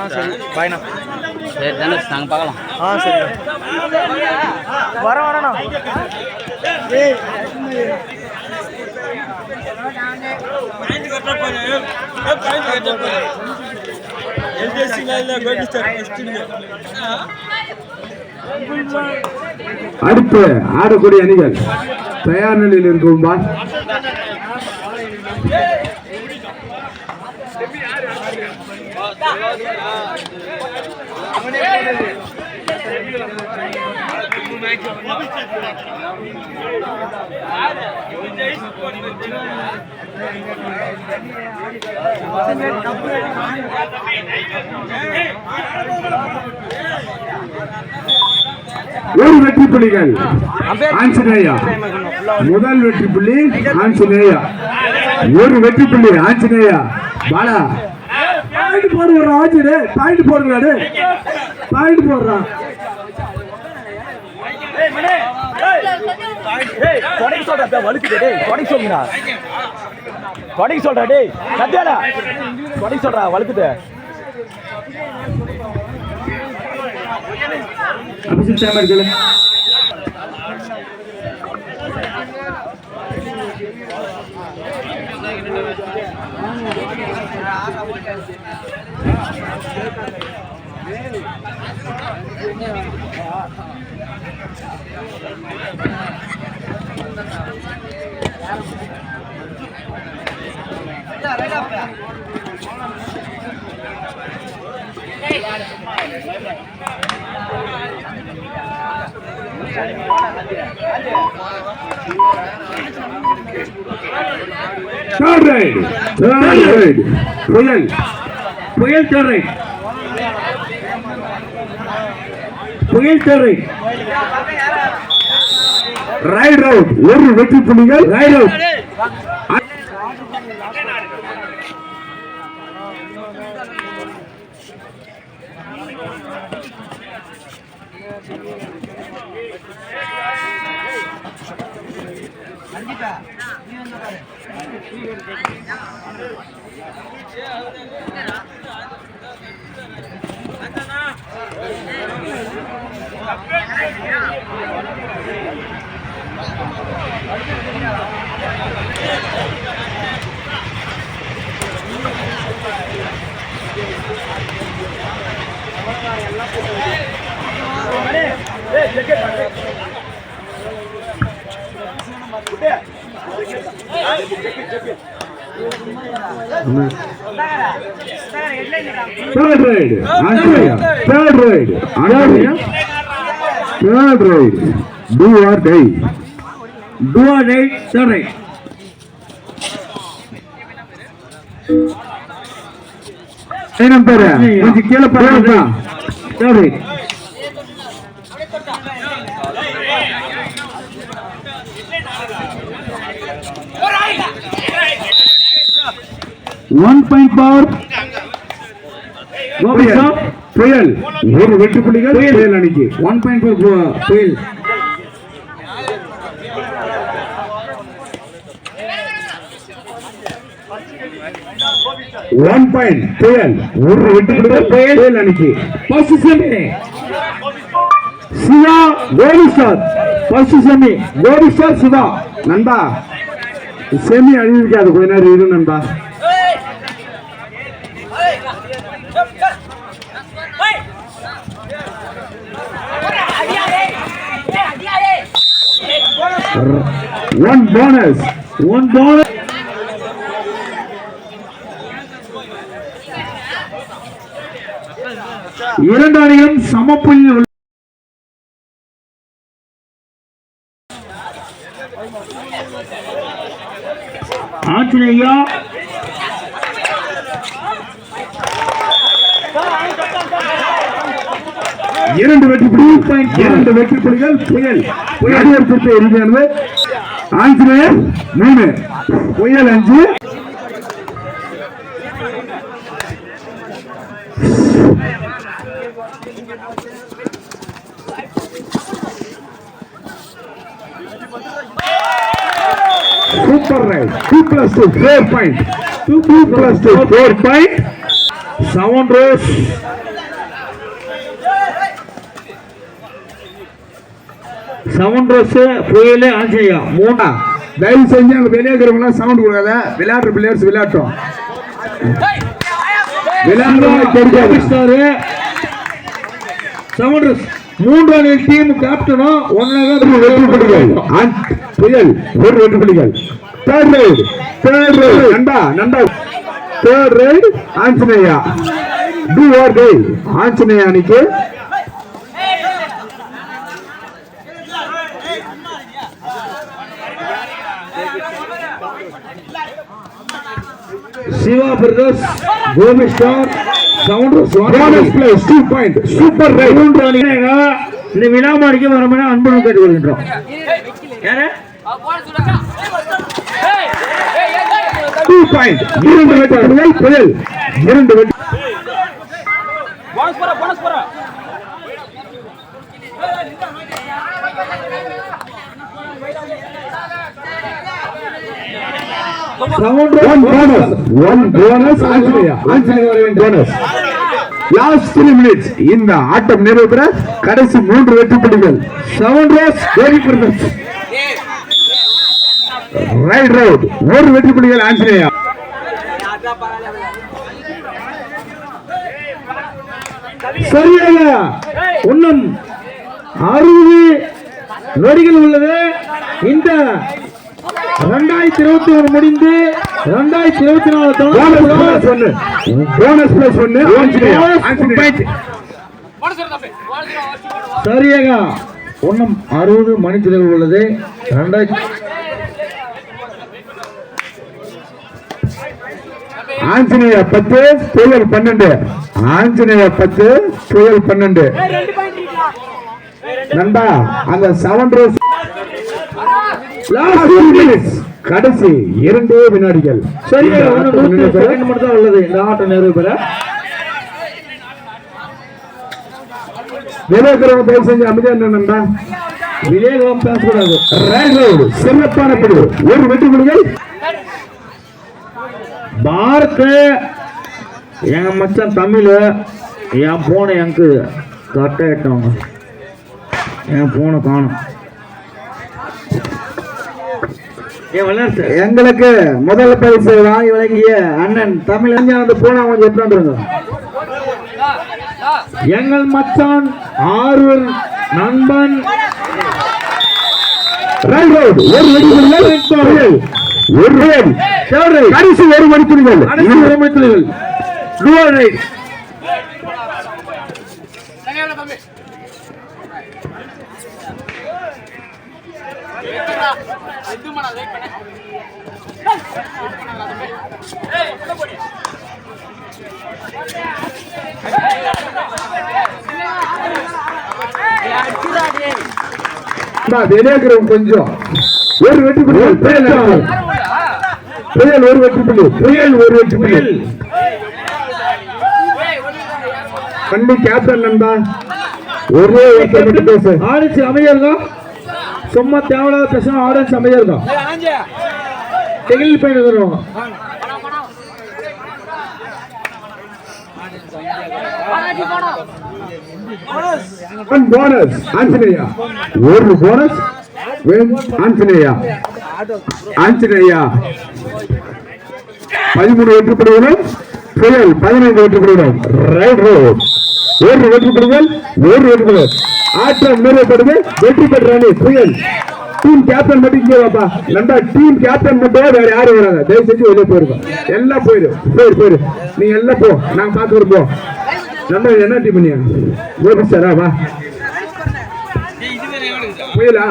ஆ சரி. பாய்ண்ணா சரி தானே நாங்கள் பார்க்கலாம். ஆ சரி. வர வரண்ணா அடுத்து ஆடக்கூடிய அணிகள் தயார் நிலையில் இருக்கும்பா ஒரு வெற்றி புள்ளிகள். ஆஞ்சநேயா. முதல் வெற்றி புள்ளி ஆஞ்சநேயா. ஒரு வெற்றி புள்ளி ஆஞ்சநேயா. பாலா. பாயிண்ட் போடுற ஆஞ்சனே பாயிண்ட் போடுறாரு பாயிண்ட் போடுறான் தொடங்கி சொல்றா வலுக்குது டேய். தொடங்கி சொல்லுங்கடா தொடங்கி சொல்றா டேய். சத்யாடா தொடங்கி சொல்றா வலுக்குது. அபிஷேக் சாமர் கேளு தேர்ட் ரைட் தேர்ட் ரைட் புயல் புயல் தேர்ட் ரைட் புயல் தேர்ட் ரைட் ரைட் அவுட் ஒரு வெற்றி புள்ளிகள். Raid out third raid third raid third raid do or die do or die third raid ஏனம் பேரு கொஞ்சம் கீழே பாருங்க third raid one point power புயல். ஒரு வெற்றி புள்ளிகள். புயல். அணிக்கு ஒன் பாயிண்ட் ஃபோர் புயல் ஒன் பாயிண்ட் புயல் ஒரு வெற்றி புள்ளிகள். புயல் அணிக்கு பொசிஷன் சிவா சார் பொசிஷன் கோடி சார் சிவா. நண்பா செமி அழிவிக்காது. கொஞ்ச நேரம் இரு நண்பா. ஒன் போனஸ் ஒன் போனஸ் இரண்டு அணியும் சமப்புள்ளியில் உள்ள- ஆஞ்சநேயா. இரண்டு வெற்றி புள்ளி இரண்டு வெற்றி புள்ளிகள் புயல். புயல் குறித்த இறுதியானது ஆஞ்சநேயர் மூணு புயல் அஞ்சு super raid two plus two four point two two plus two four point seven rose seven rose புயல் ஆஞ்சநேயா மூணா. தயவு செஞ்சு அங்க வெளியே இருக்கிறவங்க சவுண்ட் கொடுக்காத. விளையாடுற பிளேயர்ஸ் விளையாட்டும். செவன் ரோஸ் மூன்று அணி டீம் கேப்டனும் ஒரு வெற்றி ஒன்னாக ஆன்- புயல் ஒரு வெற்றி புலிகள் third raid third raid நண்டா நண்டா third raid Anjaneya. Do or die Anjaneya அன்னைக்கு Siva brothers Gopi star bonus place two point super raid மூன்று இந்த விழாமாடிக்கு வரமென அன்புடன் கேட்டுக்கொள்கின்றோம் டூ பாயிண்ட் இரண்டு புயல் போனஸ் போற போனஸ் போற seven one bonus one bonus Anjaneya. Anjaneya bonus last three minutes இந்த ஆட்டம் நிறைவு கடைசி மூன்று வெற்றி புள்ளிகள். Seven rose very brothers raid raid ஒரு வெற்றி புள்ளிகள் ஆஞ்சநேயா. சரியாக இன்னும் அறுபது நொடிகள் உள்ளது. இந்த ரெண்டாயிரத்தி இருபத்தி ஒன்று முடிந்து ரெண்டாயிரத்தி இருபத்தி நாலு போனஸ் ஒன்னு போனஸ் பிளஸ் ஆஞ்சநேயா. சரியாக ஒன்றும் அறுபது மணித்திரைகள் உள்ளது. ரெண்டாயிரத்தி ஆஞ்சநேயா பத்து புயல் பன்னெண்டு. ஆஞ்சநேயா பத்து புயல் பன்னெண்டு. நண்பா அந்த செவன் ரோஸ் கடைசி இரண்டே வினாடிகள். செகண்ட் மட்டும் தான் உள்ளது. இந்த ஆட்டம் நிறைவு பெற. இருக்கிறவங்க தயவு செஞ்சு அமைதியா இருங்க நண்பா? விவேகம் பேசக்கூடாது. ரைடு சிறப்பான பிடிவு ஒரு வெற்றி புலிகள். பாரத் எங்க மச்சான் தமிழ் என் போனை எனக்கு கரெக்டாக என் போனை காணும். எங்களுக்கு முதல் பரிசு வாங்கி வழங்கிய அண்ணன் தமிழ் அந்த போனா கொஞ்சம் எடுத்துருங்க எங்கள் மச்சான் ஆரூர் நண்பன். ரைட் ரைடு ஒரு புலிகள் ஒரு ரைடு கடைசி ஒரு வெற்றி புலிகள் அனைத்து விரமித்துகள் டூவல் ரைட் அண்ணா, வெளியே இருக்கிறவங்க கொஞ்சம் ஒரு வெற்றி புலிகள் புயல். புயல் ஒரு வெற்றி புள்ளி. புயல் ஒரு வெற்றி புள்ளி. கண்டி கேப்டன் நண்பா ஒரே ஒருத்தர் மட்டும் பேசு. ஆடிச்சு அமைதியா இருக்கும் சும்மா தேவையில்லாத பேசணும் ஆடியன்ஸ் அமைதியா இருக்கும் டெகில் போயிட்டு வருவாங்க ஒன் போனஸ் ஆஞ்சநேயா ஒரு போனஸ் ஆஞ்சநேயா ஆஞ்சநேயா பதிமூணு வெற்றி பெறுகிறோம் புயல் பதினைந்து வெற்றி பெறுகிறோம் ரைட் ரோட் ஒரு வெற்றி பெறுங்கள் ஒரு வெற்றி பெறுங்கள் ஆட்டம் நிறைவேற்றது வெற்றி பெற்ற அணி புயல். டீம் கேப்டன் மட்டும் இங்கே வாப்பா. நண்பா டீம் கேப்டன் மட்டும் வேற யாரும் வராங்க தயவு செஞ்சு வெளியே போயிருக்கோம் எல்லாம் போயிரு. போயிரு போயிரு. நீங்க எல்லாம் போ. நாங்க பார்த்து போ. நண்பா என்ன டீம் பண்ணியா? கோபி சாரா வா புயலா